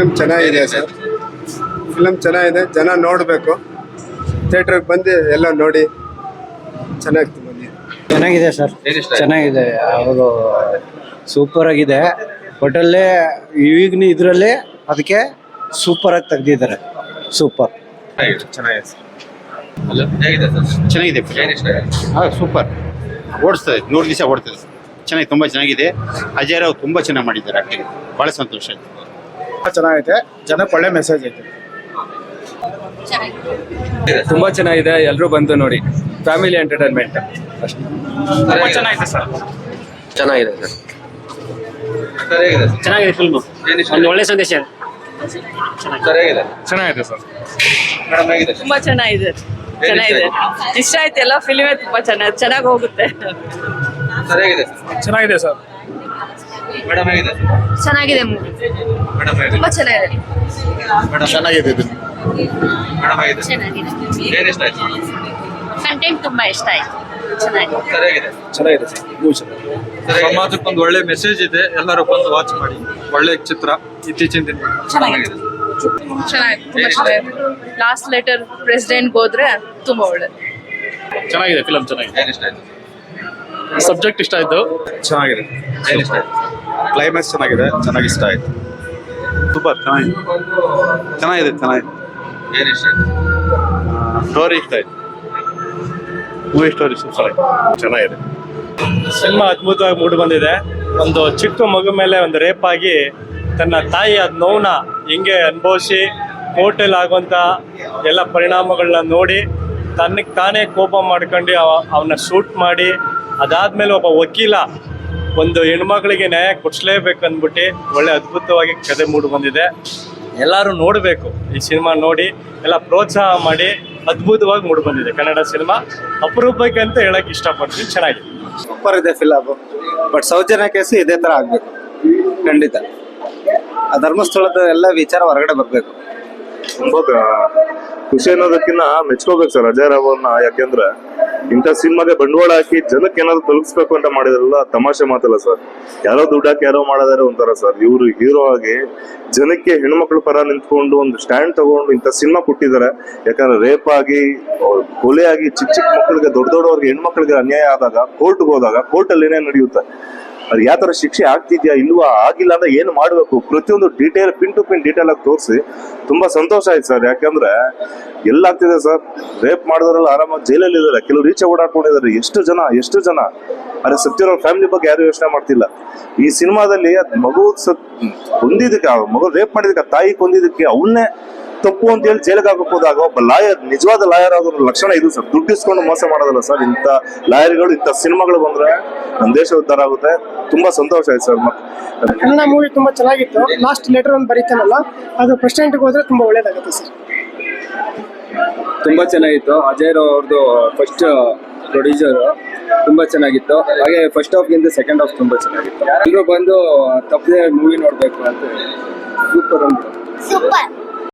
Film ಚೆನ್ನಾಗಿದೆ sir. Film ಚೆನ್ನಾಗಿದೆ. ಜನ ನೋಡಬೇಕು. ಥಿಯೇಟ್ರಿಗೆ ಬಂದು ಎಲ್ಲ ನೋಡಿ ಚೆನ್ನಾಗಿತ್ತು ಬನ್ನಿ. ಚೆನ್ನಾಗಿದೆ ಸರ್. ಚೆನ್ನಾಗಿದೆ. ಅವರು ಸೂಪರ್ ಆಗಿದೆ. ಒಟ್ಟಲ್ಲೇ ಈಗಿನ ಇದರಲ್ಲೇ ಅದಕ್ಕೆ ಸೂಪರ್ ಆಗಿ ತೆಗ್ದಿದ್ದಾರೆ. ಸೂಪರ್ ಚೆನ್ನಾಗಿದೆ ಅಲ್ಲ ಹೇಗಿದೆ ಸರ್? ಚೆನ್ನಾಗಿದೆ ಹಾಂ ಸೂಪರ್ ಓಡಿಸ್ತದೆ ನೂರು ದಿವಸ ಓಡ್ತದೆ ಚೆನ್ನಾಗಿ ತುಂಬ ಚೆನ್ನಾಗಿದೆ. ಅಜಯ್ ರಾವ್ ತುಂಬ ಚೆನ್ನಾಗಿ ಮಾಡಿದ್ದಾರೆ ಆಕ್ಟಿಂಗ್ ಭಾಳ ಸಂತೋಷ ಆಯ್ತು. ಚೆನ್ನಾಗೈತೆ. ಜನಕ್ಕೆ ಒಳ್ಳೆ ಮೆಸೇಜ್ ಐತೆ. ತುಂಬಾ ಚೆನ್ನಾಗಿದೆ ಎಲ್ಲರೂ ಬಂದು ನೋಡಿ. ಫ್ಯಾಮಿಲಿ ಎಂಟರ್ಟೈನ್ಮೆಂಟ್ ಅಷ್ಟೇ ಚೆನ್ನಾಗಿದೆ ಸರ್. ಚೆನ್ನಾಗಿದೆ ಸರ್. ಚೆನ್ನಾಗಿದೆ ಫಿಲ್ಮ್ ಒಂದು ಒಳ್ಳೆ ಸಂದೇಶ. ಚೆನ್ನಾಗಿದೆ ಸರ್. ತುಂಬಾ ಚೆನ್ನಾಗಿದೆ. ಚೆನ್ನಾಗಿದೆ. ಇಷ್ಟ ಆಯ್ತು ಎಲ್ಲ ಫಿಲ್ಮೇ ತುಂಬಾ ಚೆನ್ನಾಗಿ ಚೆನ್ನಾಗಿ ಹೋಗುತ್ತೆ. ಚೆನ್ನಾಗಿದೆ ಸರ್. ಮೇಡಮ್ ಹೇಗಿದೆ? ಚೆನ್ನಾಗಿದೆ ಮೂವಿ ಮೇಡಮ್ ಹೇಗಿದೆ? ತುಂಬಾ ಚೆನ್ನಾಗಿದೆ. ಮೇಡಮ್ ಚೆನ್ನಾಗಿದೆ ಇದು. ಮೇಡಮ್ ಹೇಗಿದೆ? ಚೆನ್ನಾಗಿದೆ. ಏನಿಷ್ಟ ಆಯ್ತು ಕಂಟೆಂಟ್ ತುಂಬಾ ಇಷ್ಟ ಆಯ್ತು. ಚೆನ್ನಾಗಿದೆ. ಚೆನ್ನಾಗಿದೆ ಸರ್. ಸರ್ ಹೇಗಿದೆ? ಸಮಾಜಕ್ಕೊಂದು ಒಳ್ಳೆ ಮೆಸೇಜ್ ಇದೆ. ಎಲ್ಲರೂ ಬಂದು ವಾಚ್ ಮಾಡಿ. ಒಳ್ಳೆ ಚಿತ್ರ ಇತ್ತೀಚಿನ ದಿನ. ಚೆನ್ನಾಗಿದೆ. ಚೆನ್ನಾಗಿದೆ. ತುಂಬಾ ಚೆನ್ನಾಗಿದೆ. ಲಾಸ್ಟ್ ಲೆಟರ್ ಪ್ರೆಸಿಡೆಂಟ್ ಹೋದ್ರೆ ತುಂಬಾ ಒಳ್ಳೆ ಚೆನ್ನಾಗಿದೆ ಫಿಲಮ್ ಚೆನ್ನಾಗಿದೆ. ಸಬ್ಜೆಕ್ಟ್ ಇಷ್ಟ ಆಯ್ತು? ಚೆನ್ನಾಗಿದೆ. ಕ್ಲೈಮ್ಯಾಕ್ಸ್ ಚೆನ್ನಾಗಿದೆ ಚೆನ್ನಾಗಿ ಇಷ್ಟ ಆಯ್ತು. ಸೂಪರ್ ಚೆನ್ನಾಗಿದೆ. ಚೆನ್ನಾಗಿದೆ ಚೆನ್ನಾಗಿದೆ. ಇಷ್ಟ ಆಯ್ತು? ಸ್ಟೋರಿ ಇಷ್ಟ ಆಯ್ತು. ಮೂವಿ ಸ್ಟೋರಿ ಸೂಪರ್ ಆಯ್ತು. ಚೆನ್ನಾಗಿದೆ. ಸಿನಿಮಾ ಅದ್ಭುತವಾಗಿ ಮೂಡಿ ಬಂದಿದೆ. ಒಂದು ಚಿಕ್ಕ ಮಗು ಮೇಲೆ ಒಂದು ರೇಪ್ ಆಗಿ ತನ್ನ ತಾಯಿ ಅದ್ ನೋವನ್ನ ಹೆಂಗೆ ಅನುಭವಿಸಿ ಹೋಟೆಲ್ ಆಗುವಂಥ ಎಲ್ಲ ಪರಿಣಾಮಗಳನ್ನ ನೋಡಿ ತನ್ನ ತಾನೇ ಕೋಪ ಮಾಡ್ಕೊಂಡು ಅವನ್ನ ಶೂಟ್ ಮಾಡಿ ಅದಾದ್ಮೇಲೆ ಒಬ್ಬ ವಕೀಲ ಒಂದು ಹೆಣ್ಮಕ್ಳಿಗೆ ನ್ಯಾಯ ಕೊಡಿಸ್ಲೇಬೇಕು ಅಂದ್ಬಿಟ್ಟು ಒಳ್ಳೆ ಅದ್ಭುತವಾಗಿ ಕತೆ ಮೂಡಿ ಬಂದಿದೆ. ಎಲ್ಲರೂ ನೋಡಬೇಕು ಈ ಸಿನಿಮಾ ನೋಡಿ ಎಲ್ಲ ಪ್ರೋತ್ಸಾಹ ಮಾಡಿ ಅದ್ಭುತವಾಗಿ ಮೂಡಿ ಬಂದಿದೆ. ಕನ್ನಡ ಸಿನಿಮಾ ಅಪರೂಪಕ್ಕೆ ಅಂತ ಹೇಳಕ್ ಇಷ್ಟಪಡ್ತೀನಿ. ಚೆನ್ನಾಗಿದೆ. ಸೂಪರ್ ಇದೆ ಫಿಲಮ್ ಬಟ್ ಸೌಜನ್ಯ ಕೇಸು ಇದೇ ತರ ಆಗ್ಬೇಕು. ಖಂಡಿತ. ಆ ಧರ್ಮಸ್ಥಳದ ಎಲ್ಲ ವಿಚಾರ ಹೊರಗಡೆ ಬರ್ಬೇಕು. ಖುಷಿ ಅನ್ನೋದಕ್ಕಿಂತ ಮೆಚ್ಕೋಬೇಕು ಸರ್ ಅಜಯ್ ರಾವ್ ಅವ್ರನ್ನ ಯಾಕೆಂದ್ರೆ ಇಂಥ ಸಿನಿಮಾಗೆ ಬಂಡವಾಳ ಹಾಕಿ ಜನಕ್ಕೆ ಏನಾದ್ರು ತಲುಪಿಸ್ಬೇಕು ಅಂತ ಮಾಡಿದ್ರಲ್ಲ ತಮಾಷೆ ಮಾತಲ್ಲ ಸರ್. ಯಾರೋ ದುಡ್ಡು ಹಾಕಿ ಯಾರೋ ಮಾಡಿದಾರೆ ಒಂಥರ ಸರ್. ಇವರು ಹೀರೋ ಆಗಿ ಜನಕ್ಕೆ ಹೆಣ್ಮಕ್ಳ ಪರ ನಿಂತ್ಕೊಂಡು ಒಂದು ಸ್ಟ್ಯಾಂಡ್ ತಗೊಂಡು ಇಂಥ ಸಿನಿಮಾ ಕೊಟ್ಟಿದ್ದಾರೆ. ಯಾಕಂದ್ರೆ ರೇಪ್ ಆಗಿ ಕೊಲೆ ಆಗಿ ಚಿಕ್ಕ ಚಿಕ್ಕ ಮಕ್ಕಳಿಗೆ, ದೊಡ್ಡ ದೊಡ್ಡವ್ರಿಗೆ ಹೆಣ್ಮಕ್ಳಿಗೆ ಅನ್ಯಾಯ ಆದಾಗ ಕೋರ್ಟ್ಗೆ ಹೋದಾಗ ಕೋರ್ಟಲ್ಲಿ ಏನೇ ನಡೆಯುತ್ತೆ? ಅದು ಯಾವ ತರ ಶಿಕ್ಷೆ ಆಗ್ತಿದ್ಯಾ ಇಲ್ವಾ? ಆಗಿಲ್ಲ ಅಂದ್ರೆ ಏನು ಮಾಡಬೇಕು? ಪ್ರತಿಯೊಂದು detail pin to pin detail ಆಗಿ ತೋರಿಸಿ. ತುಂಬಾ ಸಂತೋಷ ಆಯ್ತು ಸರ್. ಯಾಕಂದ್ರೆ ಎಲ್ಲಾಗ್ತಿದೆ ಸರ್. ರೇಪ್ ಮಾಡಿದವರೆಲ್ಲ ಆರಾಮಾಗಿ ಜೈಲಲ್ಲಿ ಇದ್ದಾರೆ. ಕೆಲವರು ಈಚೆ ಓಡಾಡ್ಕೊಂಡಿದ್ದಾರೆ. ಎಷ್ಟು ಜನ ಎಷ್ಟು ಜನ? ಅರೆ ಸತ್ತಿರೋ ಫ್ಯಾಮಿಲಿ ಬಗ್ಗೆ ಯಾರು ಯೋಚನೆ ಮಾಡ್ತಿಲ್ಲ. ಈ ಸಿನಿಮಾದಲ್ಲಿ ಮಗು ಸತ್ ಕೊಂದಿದ್ದಕ್ಕೆ ಮಗು ರೇಪ್ ಮಾಡಿದಕ್ಕೆ ತಾಯಿ ಕೊಂದಿದ್ದಕ್ಕೆ ಅವನ್ನೇ ತಪ್ಪು ಅಂತ ಹೇಳಿ ಜೈಲಿಗೆ ಹಾಕೋದಾಗ ಒಬ್ಬ ಲಾಯರ್ ನಿಜವಾದ ಲಾಯರ್ ಆಗೋದ್ರ ಲಕ್ಷಣ ಇದು ಸರ್. ದುಡ್ಡು ಇಸ್ಕೊಂಡು ಮೋಸ ಮಾಡೋದಲ್ಲ ಸರ್. ಇಂಥ ಲಾಯರ್ಗಳು ಇಂಥ ಸಿನಿಮಾಗಳು ಬಂದ್ರೆ ನಮ್ಮ ದೇಶ ಉದ್ಧಾರ ಆಗುತ್ತೆ. ತುಂಬಾ ಸಂತೋಷ ಆಯ್ತು ಸರ್. ಮತ್ತೆ ಕನ್ನಡ ಮೂವಿ ತುಂಬಾ ಚೆನ್ನಾಗಿತ್ತು. ಲಾಸ್ಟ್ ಲೆಟರ್ ಒಂದು ಬರೀತಾನಲ್ಲ ಅದು ಪ್ರೆಸಿಡೆಂಟ್ಗೆ ಹೋದ್ರೆ ತುಂಬಾ ಒಳ್ಳೇದಾಗುತ್ತೆ ಸರ್. ತುಂಬಾ ಚೆನ್ನಾಗಿತ್ತು. ಅಜಯ್ ರಾವ್ ಅವ್ರದ್ದು ಫಸ್ಟ್ ಪ್ರೊಡ್ಯೂಸರ್ ತುಂಬಾ ಚೆನ್ನಾಗಿತ್ತು. ಹಾಗೆ ಫಸ್ಟ್ ಹಾಫ್ ಗಿಂತ ಸೆಕೆಂಡ್ ಹಾಫ್ ತುಂಬಾ ಚೆನ್ನಾಗಿತ್ತು. ಎಲ್ಲರೂ ಬಂದು ತಪ್ಪದೆ ಮೂವಿ ನೋಡ್ಬೇಕು ಅಂತ ಸೂಪರ್ ಅಂತ ಸೂಪರ್